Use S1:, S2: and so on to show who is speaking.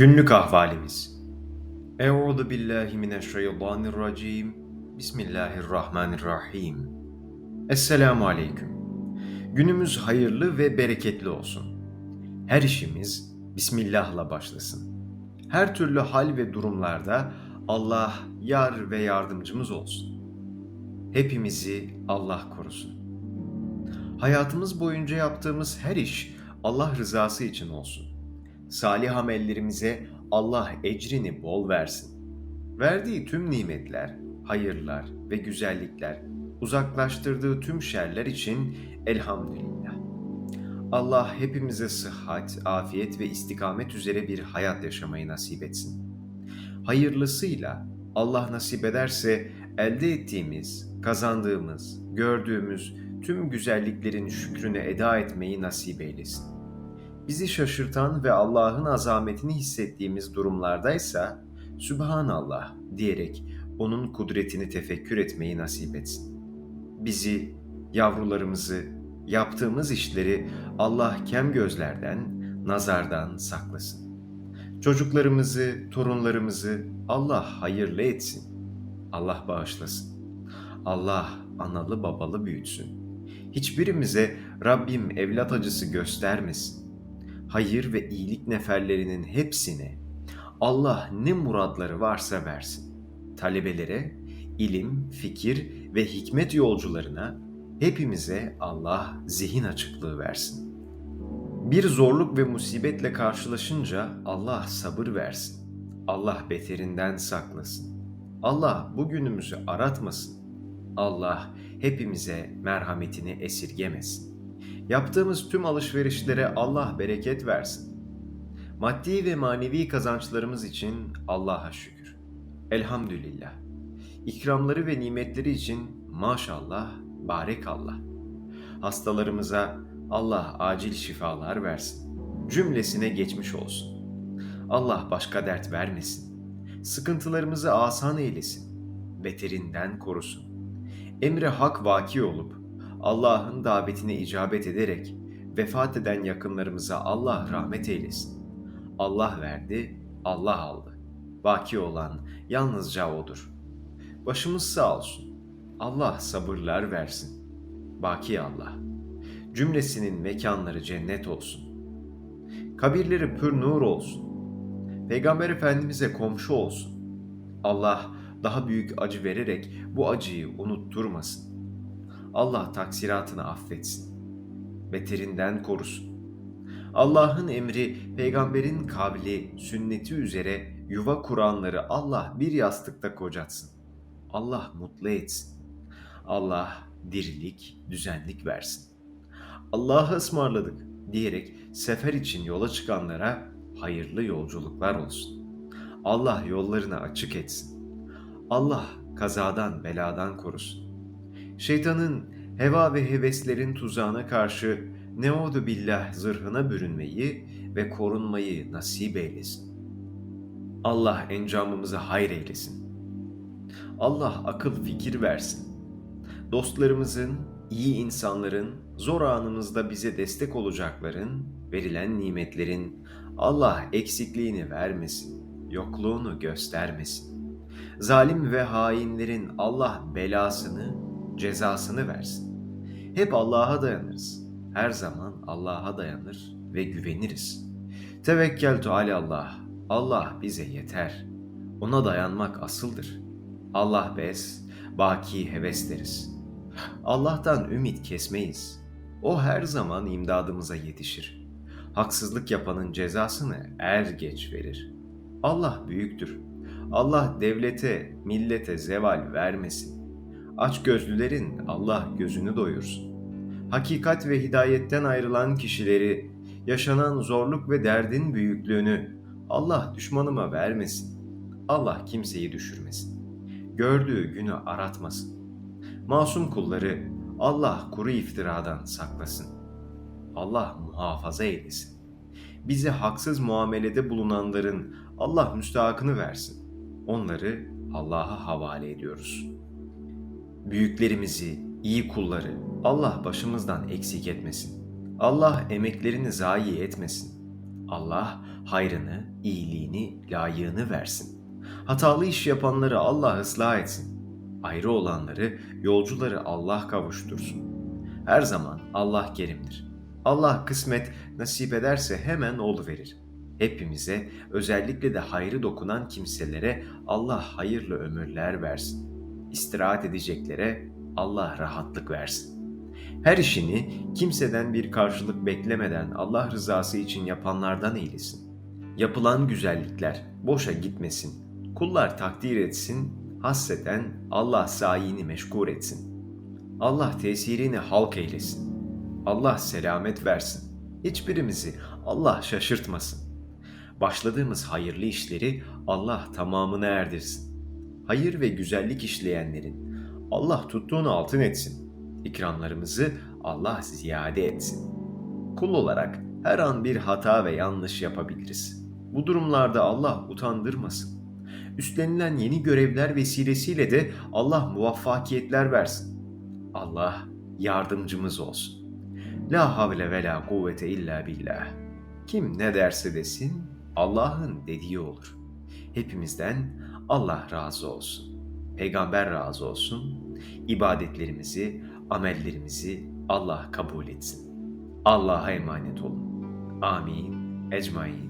S1: Günlük ahvalimiz. Euzu billahi mineşşeytanirracim. Bismillahirrahmanirrahim. Esselamu aleyküm. Günümüz hayırlı ve bereketli olsun. Her işimiz Bismillah'la başlasın. Her türlü hal ve durumlarda Allah yar ve yardımcımız olsun. Hepimizi Allah korusun. Hayatımız boyunca yaptığımız her iş Allah rızası için olsun. Salih amellerimize Allah ecrini bol versin. Verdiği tüm nimetler, hayırlar ve güzellikler, uzaklaştırdığı tüm şerler için elhamdülillah. Allah hepimize sıhhat, afiyet ve istikamet üzere bir hayat yaşamayı nasip etsin. Hayırlısıyla Allah nasip ederse elde ettiğimiz, kazandığımız, gördüğümüz tüm güzelliklerin şükrünü eda etmeyi nasip eylesin. Bizi şaşırtan ve Allah'ın azametini hissettiğimiz durumlardaysa Sübhanallah diyerek onun kudretini tefekkür etmeyi nasip etsin. Bizi, yavrularımızı, yaptığımız işleri Allah kem gözlerden, nazardan saklasın. Çocuklarımızı, torunlarımızı Allah hayırlı etsin. Allah bağışlasın. Allah analı babalı büyütsün. Hiçbirimize Rabbim evlat acısı göstermesin. Hayır ve iyilik neferlerinin hepsine Allah ne muradları varsa versin. Talebelere, ilim, fikir ve hikmet yolcularına hepimize Allah zihin açıklığı versin. Bir zorluk ve musibetle karşılaşınca Allah sabır versin. Allah beterinden saklasın. Allah bugünümüzü aratmasın. Allah hepimize merhametini esirgemesin. Yaptığımız tüm alışverişlere Allah bereket versin. Maddi ve manevi kazançlarımız için Allah'a şükür. Elhamdülillah. İkramları ve nimetleri için maşallah, barekallah. Hastalarımıza Allah acil şifalar versin. Cümlesine geçmiş olsun. Allah başka dert vermesin. Sıkıntılarımızı asan eylesin. Beterinden korusun. Emre hak vaki olup Allah'ın davetine icabet ederek vefat eden yakınlarımıza Allah rahmet eylesin. Allah verdi, Allah aldı. Vaki olan yalnızca O'dur. Başımız sağ olsun. Allah sabırlar versin. Baki Allah. Cümlesinin mekanları cennet olsun. Kabirleri pür nur olsun. Peygamber Efendimiz'e komşu olsun. Allah daha büyük acı vererek bu acıyı unutturmasın. Allah taksiratını affetsin. Beterinden korusun. Allah'ın emri, peygamberin kavli, sünneti üzere yuva kuranları Allah bir yastıkta kocatsın. Allah mutlu etsin. Allah dirilik, düzenlik versin. Allah'a ısmarladık diyerek sefer için yola çıkanlara hayırlı yolculuklar olsun. Allah yollarını açık etsin. Allah kazadan beladan korusun. Şeytanın heva ve heveslerin tuzağına karşı neudu billah zırhına bürünmeyi ve korunmayı nasip eylesin. Allah encamımızı hayır eylesin. Allah akıl fikir versin. Dostlarımızın, iyi insanların, zor anımızda bize destek olacakların, verilen nimetlerin Allah eksikliğini vermesin, yokluğunu göstermesin. Zalim ve hainlerin Allah belasını, cezasını versin. Hep Allah'a dayanırız. Her zaman Allah'a dayanır ve güveniriz. Tevekkeltu Allah. Allah bize yeter. Ona dayanmak asıldır. Allah bes, baki heves deriz. Allah'tan ümit kesmeyiz. O her zaman imdadımıza yetişir. Haksızlık yapanın cezasını er geç verir. Allah büyüktür. Allah devlete, millete zeval vermesin. Aç gözlülerin Allah gözünü doyursun. Hakikat ve hidayetten ayrılan kişileri, yaşanan zorluk ve derdin büyüklüğünü Allah düşmanıma vermesin. Allah kimseyi düşürmesin. Gördüğü günü aratmasın. Masum kulları Allah kuru iftiradan saklasın. Allah muhafaza eylesin. Bize haksız muamelede bulunanların Allah müstahakını versin. Onları Allah'a havale ediyoruz. Büyüklerimizi, iyi kulları Allah başımızdan eksik etmesin. Allah emeklerini zayi etmesin. Allah hayrını, iyiliğini, layığını versin. Hatalı iş yapanları Allah ıslah etsin. Ayrı olanları, yolcuları Allah kavuştursun. Her zaman Allah kerimdir. Allah kısmet nasip ederse hemen verir. Hepimize, özellikle de hayrı dokunan kimselere Allah hayırlı ömürler versin. İstirahat edeceklere Allah rahatlık versin. Her işini kimseden bir karşılık beklemeden Allah rızası için yapanlardan eylesin. Yapılan güzellikler boşa gitmesin. Kullar takdir etsin, hasseten Allah sayini meşgul etsin. Allah tesirini halk eylesin. Allah selamet versin. Hiçbirimizi Allah şaşırtmasın. Başladığımız hayırlı işleri Allah tamamına erdirsin. Hayır ve güzellik işleyenlerin Allah tuttuğunu altın etsin. İkramlarımızı Allah ziyade etsin. Kul olarak her an bir hata ve yanlış yapabiliriz. Bu durumlarda Allah utandırmasın. Üstlenilen yeni görevler vesilesiyle de Allah muvaffakiyetler versin. Allah yardımcımız olsun. La havle ve la kuvvete illa billah. Kim ne derse desin Allah'ın dediği olur. Hepimizden Allah razı olsun. Peygamber razı olsun. İbadetlerimizi, amellerimizi Allah kabul etsin. Allah'a emanet olun. Amin. Ecmain.